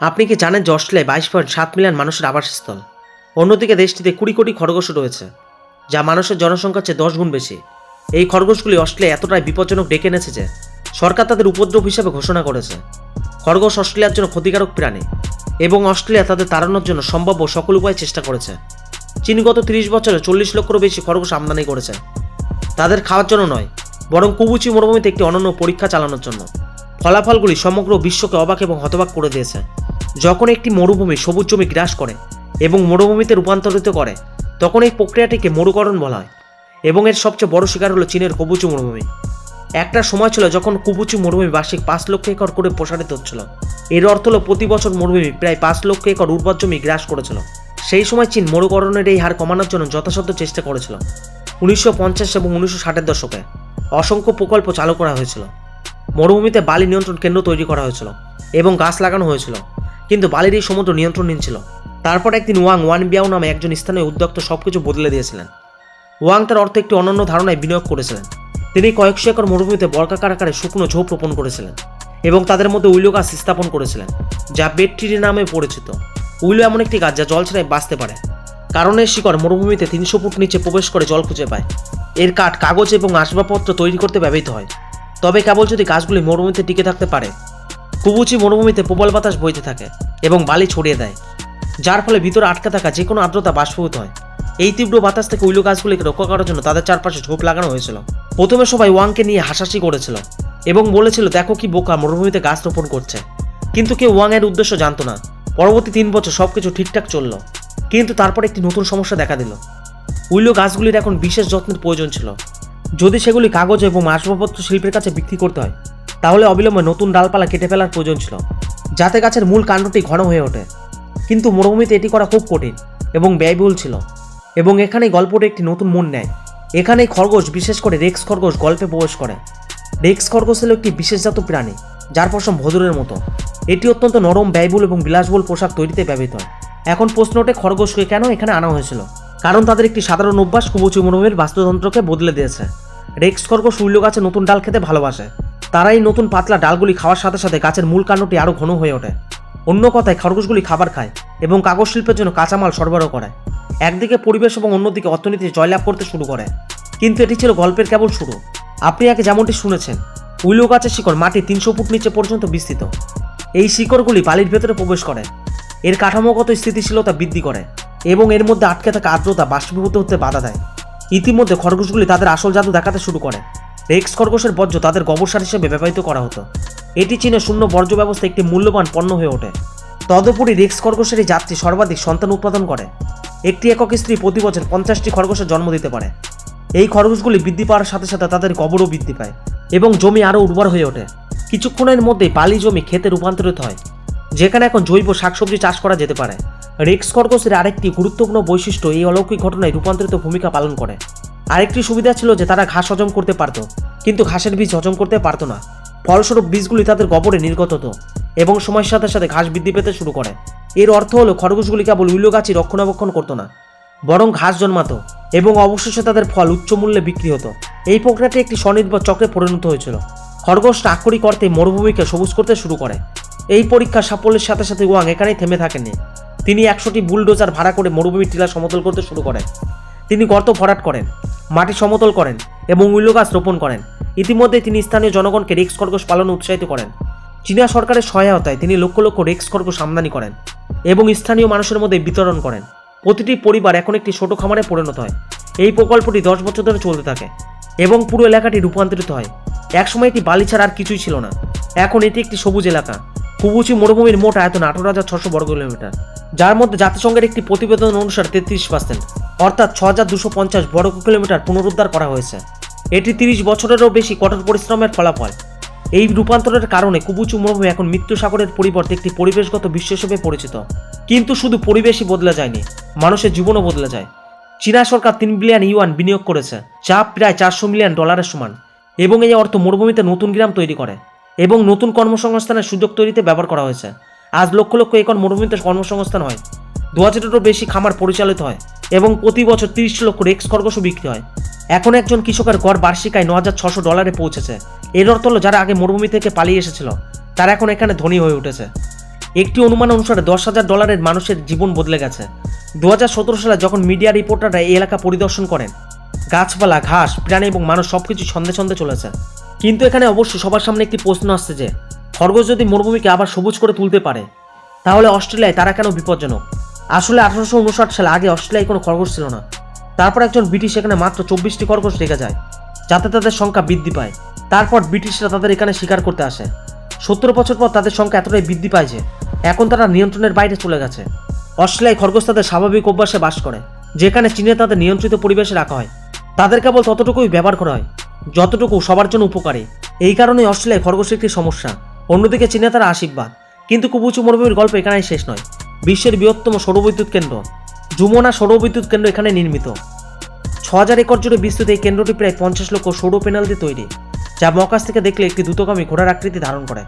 আপনি কি জানেন যে অস্ট্রেলিয়ায় বাইশ পয়েন্ট সাত মিলিয়ন মানুষের আবাসস্থল? অন্যদিকে দেশটিতে কুড়ি কোটি খরগোশ রয়েছে, যা মানুষের জনসংখ্যার চেয়ে দশ গুণ বেশি। এই খরগোশগুলি অস্ট্রেলিয়া এতটাই বিপজ্জনক ডেকে এনেছে যে সরকার তাদের উপদ্রব হিসেবে ঘোষণা করেছে। খরগোশ অস্ট্রেলিয়ার জন্য ক্ষতিকারক প্রাণী এবং অস্ট্রেলিয়া তাদের তাড়ানোর জন্য সম্ভাব্য সকল উপায় চেষ্টা করেছে। চীন গত তিরিশ বছরে চল্লিশ লক্ষেরও বেশি খরগোশ আমদানি করেছে। তাদের খাওয়ার জন্য নয়, বরং কুবুচি মরুভূমিতে একটি অনন্য পরীক্ষা চালানোর জন্য। ফলাফলগুলি সমগ্র বিশ্বকে অবাক এবং হতবাক করে দিয়েছে। যখন একটি মরুভূমি সবুজ জমি গ্রাস করে এবং মরুভূমিতে রূপান্তরিত করে, তখন এই প্রক্রিয়াটিকে মরুকরণ বলা হয় এবং এর সবচেয়ে বড় শিকার হলো চীনের কবুচু মরুভূমি। একটা সময় ছিল যখন কুবুচু মরুভূমি বার্ষিক পাঁচ লক্ষ একর করে প্রসারিত হচ্ছিল। এর অর্থ হলো প্রতি বছর মরুভূমি প্রায় পাঁচ লক্ষ একর উর্বর জমি গ্রাস করেছিল। সেই সময় চীন মরুকরণের এই হার কমানোর জন্য যথাসাধ্য চেষ্টা করেছিল। উনিশশো পঞ্চাশ এবং উনিশশো ষাটের দশকে অসংখ্য প্রকল্প চালু করা হয়েছিল। মরুভূমিতে বালি নিয়ন্ত্রণ কেন্দ্র তৈরি করা হয়েছিল এবং গাছ লাগানো হয়েছিল। কিন্তু বালির এই সমুদ্র নিয়ন্ত্রণহীন ছিল তারপর একদিন ওয়াং ওয়ান বিয়াও নামে একজন স্থানীয় উদ্যোক্তা সবকিছু বদলে দিয়েছিলেন। ওয়াং তার অর্থ একটি অনন্য ধারণায় বিনিয়োগ করেছিলেন। তিনি কয়েকশো একর মরুভূমিতে বর্গাকার আকারে শুকনো ঝোপ রোপণ করেছিলেন এবং তাদের মধ্যে উইলো গাছ স্থাপন করেছিলেন, যা বেড নামে পরিচিত। উইলো এমন একটি গাছ যা জল ছাড়াই বাঁচতে পারে। কারণ শিকড় মরুভূমিতে তিনশো ফুট নিচে প্রবেশ করে জল খুঁজে পায়। এর কাঠ কাগজ এবং আসবাবপত্র তৈরি করতে ব্যবহৃত হয়। তবে কেবল যদি গাছগুলি মরুভূমিতে টিকে থাকতে পারে, কুবুচি মরুভূমিতে প্রবল বাতাস বইতে থাকে এবং বালি ছড়িয়ে দেয়, যার ফলে ভিতরে আটকে থাকা যে কোনো আর্দ্রতা বাষ্পভূত হয়। এই তীব্র বাতাস থেকে উইলো গাছগুলিকে রক্ষা করার জন্য তাদের চারপাশে ঝোপ লাগানো হয়েছিল। প্রথমে সবাই ওয়াংকে নিয়ে হাসাহাসি করেছিল এবং বলেছিল, দেখো কি বোকা মরুভূমিতে গাছ রোপণ করছে। কিন্তু কেউ ওয়াং এর উদ্দেশ্য জানতো না। পরবর্তী তিন বছর সবকিছু ঠিকঠাক চলল। কিন্তু তারপর একটি নতুন সমস্যা দেখা দিল। উইলো গাছগুলির এখন বিশেষ যত্নের প্রয়োজন ছিল। যদি সেগুলি কাগজ এবং আসবাবপত্র শিল্পের কাছে বিক্রি করতে হয়, তাহলে অবিলম্বে নতুন ডালপালা কেটে ফেলার প্রয়োজন ছিল, যাতে গাছের মূল কাণ্ডটি ঘন হয়ে ওঠে। কিন্তু মরুভূমিতে এটি করা খুব কঠিন এবং ব্যয়বহুল ছিল এবং এখানেই গল্পটি একটি নতুন মন নেয়। এখানেই খরগোশ, বিশেষ করে রেক্স খরগোশ, গল্পে প্রবেশ করে। রেক্স খরগোশ হলো একটি বিশেষজাত প্রাণী, যার পশম ভদুরের মতো। এটি অত্যন্ত নরম, ব্যয়বহুল এবং বিলাসবহুল পোশাক তৈরিতে ব্যবহৃত হয়। এখন প্রশ্ন ওঠে খরগোশকে কেন এখানে আনা হয়েছিল? কারণ তাদের একটি সাধারণ অভ্যাস কুবুচি মরুভূমির বাস্তুতন্ত্রকে বদলে দিয়েছে। রেক্স খরগোশ উল্ল গাছে নতুন ডাল খেতে ভালোবাসে। তারা এই নতুন পাতলা ডালগুলি খাওয়ার সাথে সাথে গাছের মূল কাণ্ডটি আরও ঘন হয়ে ওঠে। অন্য কথায়, খরগোশগুলি খাবার খায় এবং কাগজ শিল্পের জন্য কাঁচামাল সরবরাহ করে। একদিকে পরিবেশ এবং অন্যদিকে অর্থনীতি জয়লাভ করতে শুরু করে। কিন্তু এটি ছিল গল্পের কেবল শুরু। আপনি আগে যেমনটি শুনেছেন, উইলো গাছের শিকড় মাটি তিনশো ফুট নিচে পর্যন্ত বিস্তৃত। এই শিকড়গুলি বালির ভেতরে প্রবেশ করে। এর কাঠামোগত স্থিতিশীলতা বৃদ্ধি করে। এবং এর মধ্যে আটকে থাকা আর্দ্রতা বাষ্পীভূত হতে বাধা দেয়। ইতিমধ্যে খরগোশগুলি তাদের আসল জাদু দেখাতে শুরু করে। রেক্স খরগোশের বর্জ্য তাদের গোবর হিসেবে ব্যবহৃত করা হতো। এটি চীনে শূন্য বর্জ্য ব্যবস্থা একটি মূল্যবান পণ্য হয়ে ওঠে। তদুপরি রেক্স খরগোশের জাতটি সর্বাধিক সন্তান উৎপাদন করে। একটি একক স্ত্রী প্রতি বছর পঞ্চাশটি খরগোশের জন্ম দিতে পারে। এই খরগোশগুলি বৃদ্ধি পাওয়ার সাথে সাথে তাদের গবরও বৃদ্ধি পায় এবং জমি আরও উর্বর হয়ে ওঠে। কিছুক্ষণের মধ্যেই বালি জমি খেতে রূপান্তরিত হয়, যেখানে এখন জৈব শাকসবজি চাষ করা যেতে পারে। রেক্স খরগোশের আরেকটি গুরুত্বপূর্ণ বৈশিষ্ট্য এই অলৌকিক ঘটনায় রূপান্তরিত ভূমিকা পালন করে। আরেকটি সুবিধা ছিল যে তারা ঘাস হজম করতে পারত, কিন্তু ঘাসের বীজ হজম করতে পারতো না। ফলস্বরূপ বীজগুলি তাদের গবরে নির্গত হতো এবং সময়ের সাথে সাথে ঘাস বৃদ্ধি পেতে শুরু করে। এর অর্থ হলো খরগোশগুলি কেবল উইলো গাছই রক্ষণাবেক্ষণ করতো না, বরং ঘাস জন্মাতো এবং অবশেষে তাদের ফল উচ্চ মূল্যে বিক্রি হতো। এই প্রক্রিয়াটি একটি স্বনির্ভর চক্রে পরিণত হয়েছিল। খরগোশ আক্ষরিক অর্থে মরুভূমিকে সবুজ করতে শুরু করে। এই পরীক্ষা সাফল্যের সাথে সাথে ওয়াং এখানেই থেমে থাকেননি। তিনি একশোটি বুলডোজার ভাড়া করে মরুভূমির টিলা সমতল করতে শুরু করেন। তিনি গর্ত ভরাট করেন, মাটি সমতল করেন এবং উইলো গাছ রোপণ করেন। ইতিমধ্যে তিনি স্থানীয় জনগণকে রেক্স খরগোশ পালনে উৎসাহিত করেন। চীনা সরকারের সহায়তায় তিনি লক্ষ লক্ষ রেক্স খরগোশ আমদানি করেন এবং স্থানীয় মানুষের মধ্যে বিতরণ করেন। প্রতিটি পরিবার এখন একটি ছোট খামারে পরিণত হয়। এই প্রকল্পটি দশ বছর ধরে চলতে থাকে এবং পুরো এলাকাটি রূপান্তরিত হয়। একসময় এটি বালি ছাড়া আর কিছুই ছিল না। এখন এটি একটি সবুজ এলাকা। কুবুচি মরুভূমির মোট আয়তন আঠারো হাজার ছশো বর্গ কিলোমিটার। যার মধ্যে জাতিসংঘের একটি প্রতিবেদন অনুসারে তেত্রিশ পার্সেন্ট, অর্থাৎ ছ হাজার দুশো পঞ্চাশ বর্গ কিলোমিটার পুনরুদ্ধার করা হয়েছে। এটি তিরিশ বছরেরও বেশি কঠোর পরিশ্রমের ফলাফল। এই রূপান্তরের কারণে কুবুচু মরুভূমি এখন মৃত্যু সাগরের পরিবর্তে একটি পরিবেশগত বিশ্ব হিসেবে পরিচিত। কিন্তু শুধু পরিবেশই বদলে যায়নি, মানুষের জীবনও বদলে যায়। চীনা সরকার তিন বিলিয়ন ইউয়ান বিনিয়োগ করেছে, যা প্রায় চারশো মিলিয়ন ডলারের সমান, এবং এই অর্থ মরুভূমিতে নতুন গ্রাম তৈরি করে, এবং নতুন কর্মসংস্থানের সুযোগ তৈরিতে ব্যবহার করা হয়েছে। আজ লক্ষ লক্ষ একর মরুভূমিতে কর্মসংস্থান হয়। দু হাজারেরও বেশি খামার পরিচালিত হয় এবং প্রতি বছর তিরিশ লক্ষ রেক্স খরগোশও বিক্রি হয়। এখন একজন কৃষকের গড় বার্ষিক আয় ন হাজার ছশো ডলারে পৌঁছেছে। এর অর্থ হলো যারা আগে মরুভূমি থেকে পালিয়ে এসেছিল, তারা এখন এখানে ধনী হয়ে উঠেছে। একটি অনুমান অনুসারে দশ হাজার ডলারের মানুষের জীবন বদলে গেছে। দু হাজার সতেরো সালে যখন মিডিয়া রিপোর্টাররা এই এলাকা পরিদর্শন করেন, গাছপালা, ঘাস, প্রাণী এবং মানুষ সবকিছু ছন্দে ছন্দে চলেছে। কিন্তু এখানে অবশ্যই সবার সামনে একটি প্রশ্ন আসছে যে খরগোশ যদি মরুভূমিকে আবার সবুজ করে তুলতে পারে, তাহলে অস্ট্রেলিয়ায় তারা কেন বিপজ্জনক? আসলে আঠারোশো উনষাট সালে আগে অস্ট্রেলিয়ায় কোনো খরগোশ ছিল না। তারপর একজন ব্রিটিশ এখানে মাত্র চব্বিশটি খরগোশ রেখে যায়, যাতে তাদের সংখ্যা বৃদ্ধি পায়। তারপর ব্রিটিশরা তাদের এখানে শিকার করতে আসে। সত্তর বছর পর তাদের সংখ্যা এতটাই বৃদ্ধি পায় যে, এখন তারা নিয়ন্ত্রণের বাইরে চলে গেছে। অস্ট্রেলিয়ায় খরগোশ তাদের স্বাভাবিক অভ্যাসে বাস করে, যেখানে চীনে তাদের নিয়ন্ত্রিত পরিবেশে রাখা হয়। তাদের কেবল ততটুকুই ব্যবহার করা হয়, যতটুকু সবার জন্য উপকারী। এই কারণে অস্ট্রেলিয়ায় খরগোশ একটি সমস্যা। অন্যদিকে চীনে তারা আশীর্বাদ। কিন্তু কুবুচু মরুভূমির গল্প এখানেই শেষ নয়। বিশ্বের বৃহত্তম সৌরবিদ্যুৎ কেন্দ্র। যমুনা সৌরবিদ্যুৎ কেন্দ্র এখানে নির্মিত। ছ হাজার একর জুড়ে বিস্তৃত এই কেন্দ্রটি প্রায় পঞ্চাশ লক্ষ সৌর প্যানেল দিয়ে তৈরি, যা মহাকাশ থেকে দেখলে একটি দ্রুতগামী ঘোড়ার আকৃতি ধারণ করে।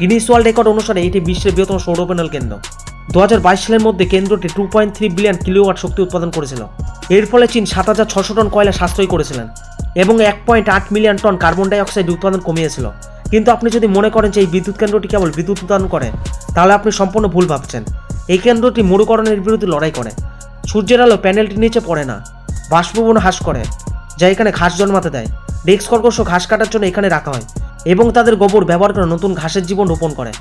গিনিস ওয়ার্ল্ড রেকর্ড অনুসারে এটি বিশ্বের বৃহত্তম সৌর প্যানেল কেন্দ্র। দু হাজার বাইশ সালের মধ্যে কেন্দ্রটি two point three billion kilowatt শক্তি উৎপাদন করেছিল। এর ফলে চীন সাত হাজার ছশো টন কয়লা সাশ্রয় করেছিলেন এবং এক পয়েন্ট আট মিলিয়ন টন কার্বন ডাইঅক্সাইড উৎপাদন কমিয়েছিল। কিন্তু আপনি যদি মনে করেন যে এই বিদ্যুৎ কেন্দ্রটি কেবল বিদ্যুৎ উৎপাদন করে, তাহলে আপনি সম্পূর্ণ ভুল ভাবছেন। এই কেন্দ্রটি মরুকরণের বিরুদ্ধে লড়াই করে। সূর্যের আলো প্যানেলটির নিচে পড়ে না, বাষ্পবন হ্রাস করে, যা এখানে ঘাস জন্মাতে দেয়। ডেক্স কর্কশ ঘাস কাটার জন্য এখানে রাখা হয় এবং তাদের গোবর ব্যবহার করে নতুন ঘাসের জীবন রোপণ করে।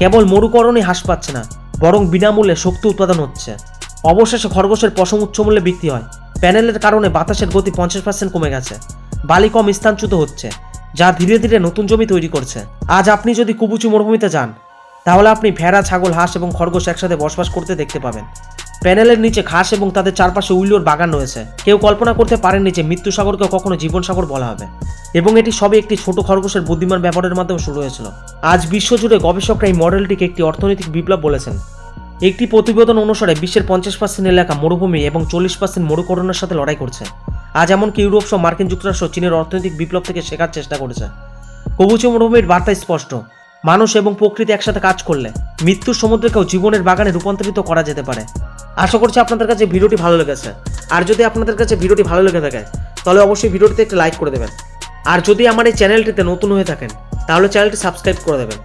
কেবল মরুকরণই হ্রাস পাচ্ছে না, বরং বিনামূল্যে শক্তি উৎপাদন হচ্ছে। অবশেষে খরগোশের পশম উচ্চমূল্যে বিক্রি হয়। প্যানেলের কারণে বাতাসের গতি পঞ্চাশ পার্সেন্ট কমে গেছে। বালি কম স্থানচ্যুত হচ্ছে। যা ধীরে ধীরে নতুন জমি তৈরি করছে। আজ আপনি যদি কুবুচু মরুভূমিতে যান, তাহলে আপনি ভেড়া, ছাগল, হাঁস এবং খরগোশ একসাথে বসবাস করতে দেখতে পাবেন। প্যানেলের নিচে ঘাস এবং তাদের চারপাশে উইলোর বাগান রয়েছে। কেউ কল্পনা করতে পারেননি যে মৃত্যু সাগরকে কখনো জীবন সাগর বলা হবে। এবং এটি সবে একটি ছোট খরগোশের বুদ্ধিমান ব্যবহারের মাধ্যমে শুরু হয়েছিল। আজ বিশ্বজুড়ে গবেষকরা এই মডেলটিকে একটি অর্থনৈতিক বিপ্লব বলেছেন। একটি প্রতিবেদন অনুসারে বিশ্বের পঞ্চাশ পার্সেন্ট এলাকা মরুভূমি এবং চল্লিশ পার্সেন্ট মরুকরণের সাথে লড়াই করছে। আজ এমনকি ইউরোপ সহ মার্কিন যুক্তরাষ্ট্র চীনের অর্থনৈতিক বিপ্লব থেকে শেখার চেষ্টা করেছে। কবুচু মরুভূমির বার্তা স্পষ্ট। মানুষ এবং প্রকৃতি একসাথে কাজ করলে মৃত্যুর সমুদ্রকেও জীবনের বাগানে রূপান্তরিত করা যেতে পারে। আশা করছি আপনাদের কাছে ভিডিওটি ভালো লেগেছে। আর যদি আপনাদের কাছে ভিডিওটি ভালো লেগে থাকে, তাহলে অবশ্যই ভিডিওটিতে একটা লাইক করে দেবেন। আর যদি আমার এই চ্যানেলটিতে নতুন হয়ে থাকেন, তাহলে চ্যানেলটি সাবস্ক্রাইব করে দেবেন।